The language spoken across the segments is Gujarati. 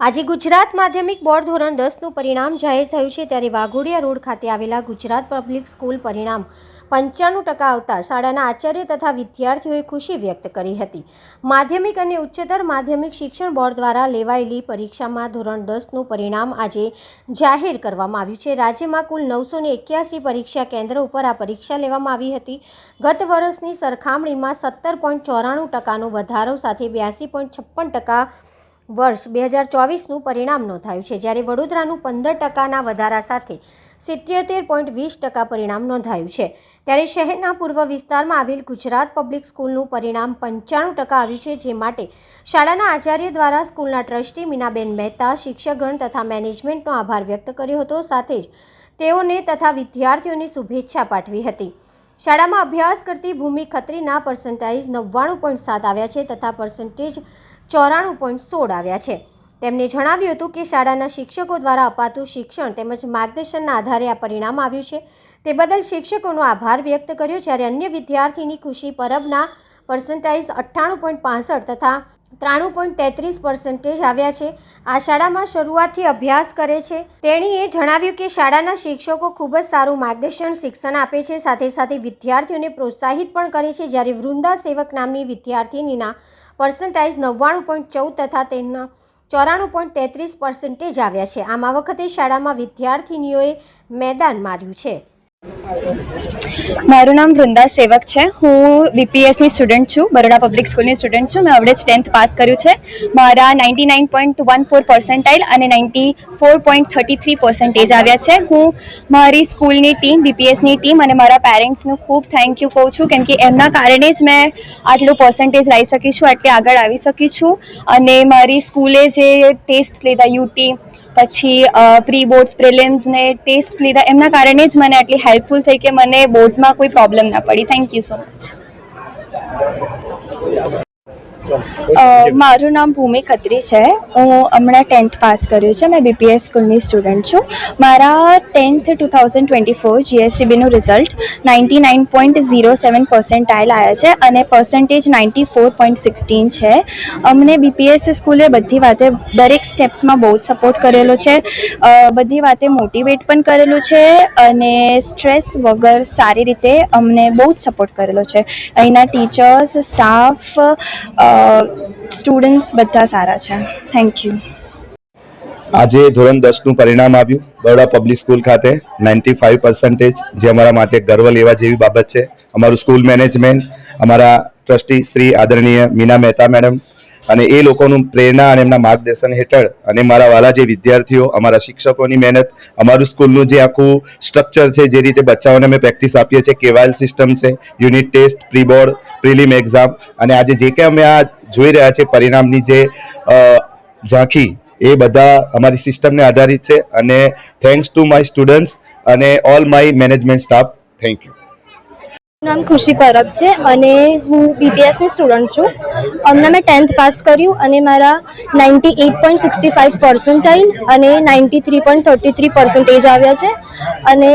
આજે ગુજરાત માધ્યમિક બોર્ડ ધોરણ દસનું પરિણામ જાહેર થયું છે ત્યારે વાઘોડિયા રોડ ખાતે આવેલા ગુજરાત પબ્લિક સ્કૂલ પરિણામ પંચાણું ટકા આવતા શાળાના આચાર્ય તથા વિદ્યાર્થીઓએ ખુશી વ્યક્ત કરી હતી. માધ્યમિક અને ઉચ્ચતર માધ્યમિક શિક્ષણ બોર્ડ દ્વારા લેવાયેલી પરીક્ષામાં ધોરણ દસનું પરિણામ આજે જાહેર કરવામાં આવ્યું છે. રાજ્યમાં કુલ નવસો એક્યાસી પરીક્ષા કેન્દ્ર ઉપર આ પરીક્ષા લેવામાં આવી હતી. ગત વર્ષની સરખામણીમાં સત્તર પોઈન્ટ ચોરાણું ટકાનો વધારો સાથે બ્યાસી પોઈન્ટ છપ્પન ટકા વર્ષ બે હજાર ચોવીસનું પરિણામ નોંધાયું છે, જ્યારે વડોદરાનું પંદર ટકાના વધારા સાથે સિત્યોતેર પોઈન્ટ વીસ ટકા પરિણામ નોંધાયું છે. ત્યારે શહેરના પૂર્વ વિસ્તારમાં આવેલ ગુજરાત પબ્લિક સ્કૂલનું પરિણામ પંચાણું ટકા આવ્યું છે, જે માટે શાળાના આચાર્ય દ્વારા સ્કૂલના ટ્રસ્ટી મીનાબેન મહેતા, શિક્ષકગણ તથા મેનેજમેન્ટનો આભાર વ્યક્ત કર્યો હતો. સાથે જ તેઓને તથા વિદ્યાર્થીઓને શુભેચ્છા પાઠવી હતી. શાળામાં અભ્યાસ કરતી ભૂમિ ખત્રીના પર્સન્ટાઇઝ નવ્વાણું પોઈન્ટ સાત આવ્યા છે તથા પર્સન્ટેજ ચોરાણું પોઈન્ટ સોળ આવ્યા છે. તેમણે જણાવ્યું હતું કે શાળાના શિક્ષકો દ્વારા અપાતું શિક્ષણ તેમજ માર્ગદર્શનના આધારે આ પરિણામ આવ્યું છે. તે બદલ શિક્ષકોનો આભાર વ્યક્ત કર્યો જ્યારે અન્ય વિદ્યાર્થીની ખુશી પરબના પર્સન્ટાઇઝ અઠ્ઠાણું પોઈન્ટ પાસઠ તથા ત્રાણું પોઈન્ટ તેત્રીસ પર્સન્ટેજ આવ્યા છે. આ શાળામાં શરૂઆતથી અભ્યાસ કરે છે. તેણીએ જણાવ્યું કે શાળાના શિક્ષકો ખૂબ જ સારું માર્ગદર્શન, શિક્ષણ આપે છે. સાથે સાથે વિદ્યાર્થીઓને પ્રોત્સાહિત પણ કરે છે. જ્યારે વૃંદા સેવક નામની વિદ્યાર્થીનીના પર્સન્ટાઇઝ નવ્વાણું પોઈન્ટ ચૌદ તથા તેના ચોરાણું પોઈન્ટ તેત્રીસ પર્સન્ટેજ આવ્યા છે. આમ આ વખતે શાળામાં વિદ્યાર્થીનીઓએ મેદાન માર્યું છે. મારું નામ વૃંદા સેવક છે. હું બીપીએસની સ્ટુડન્ટ છું. બરોડા પબ્લિક સ્કૂલની સ્ટુડન્ટ છું. મેં હવડે જ ટેન્થ પાસ કર્યું છે. મારા ninety nine point one four percentile અને ninety four point thirty three percentage આવ્યા છે. હું મારી સ્કૂલની ટીમ બીપીએસની ટીમ અને મારા પેરેન્ટ્સનું ખૂબ થેન્ક યુ કહું છું. કેમ કે એમના કારણે જ મેં આટલું પર્સન્ટેજ લાવી શકી છું, આટલી આગળ આવી શકી છું. અને મારી સ્કૂલે જે ટેસ્ટ લીધા યુટી પછી પ્રી બોર્ડ્સ પ્રિલિમ્સ ને ટેસ્ટ લીધા. એમના કારણે જ મને આટલી હેલ્પફુલ થઈ કે મને બોર્ડ્સમાં કોઈ પ્રોબ્લેમ ના પડી. થેન્ક યુ સો મચ મારું નામ ભૂમિ ખત્રી છે. હું હમણાં ટેન્થ પાસ કર્યું છે. મેં બીપીએસ સ્કૂલની સ્ટુડન્ટ છું. મારા tenth two thousand twenty four જીએસસીબીનું result ninety nine point zero seven percentile આવ્યા છે અને percentage ninety four point sixteen છે. અમને બીપીએસ સ્કૂલે બધી વાતે દરેક સ્ટેપ્સમાં બહુ જ સપોર્ટ કરેલો છે. બધી વાતે મોટિવેટ પણ કરેલું છે અને સ્ટ્રેસ વગર સારી રીતે અમને બહુ જ સપોર્ટ કરેલો છે. અહીંના ટીચર્સ સ્ટાફ સ્ટુડન્ટ્સ બધા સારા છે. થેન્ક યુ આજે ધોરણ દસનું પરિણામ આવ્યું. બરોડા પબ્લિક સ્કૂલ ખાતે નાઇન્ટી ફાઇવ પર્સન્ટેજ જે અમારા માટે ગર્વ લેવા જેવી બાબત છે. અમારું સ્કૂલ મેનેજમેન્ટ અમારા ટ્રસ્ટી શ્રી આદરણીય મીના મહેતા મેડમ અને એ લોકોનું પ્રેરણા અને એમના માર્ગદર્શન હેઠળ અને મારા વાલા જે વિદ્યાર્થીઓ, અમારા શિક્ષકોની મહેનત, અમારું સ્કૂલનું જે આખું સ્ટ્રક્ચર છે, જે રીતે બચ્ચાઓને અમે પ્રેક્ટિસ આપીએ છીએ, કેવાયલ સિસ્ટમ છે unit test pre board prelim exam અને આજે જે કંઈ અમે આ જોઈ રહ્યા છે પરિણામની જે ઝાંખી, એ બધા અમારી સિસ્ટમને આધારિત છે અને થેન્ક્સ ટુ માય સ્ટુડન્ટ્સ અને all my management staff thank you નામ ખુશી પરબ છે અને હું બીપીએસની સ્ટુડન્ટ છું. હમણાં મેં ટેન્થ પાસ કર્યું અને મારા ninety eight point sixty five percentile અને ninety three point thirty three percentage આવ્યા છે. અને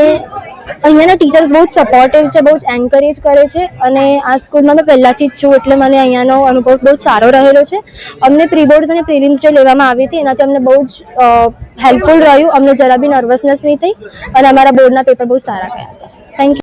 અહીંયાના ટીચર્સ બહુ જ સપોર્ટિવ છે, બહુ જ એન્કરેજ કરે છે અને આ સ્કૂલમાં મેં પહેલાંથી જ છું એટલે મને અહીંયાનો અનુભવ બહુ જ સારો રહેલો છે. અમને પ્રી બોર્ડ્સ અને પ્રિલિમ્સ જે લેવામાં આવી હતી એનાથી અમને બહુ જ હેલ્પફુલ રહ્યું. અમને જરા બી નર્વસનેસ નહીં થઈ અને અમારા બોર્ડના પેપર બહુ સારા ગયા હતા. Thank you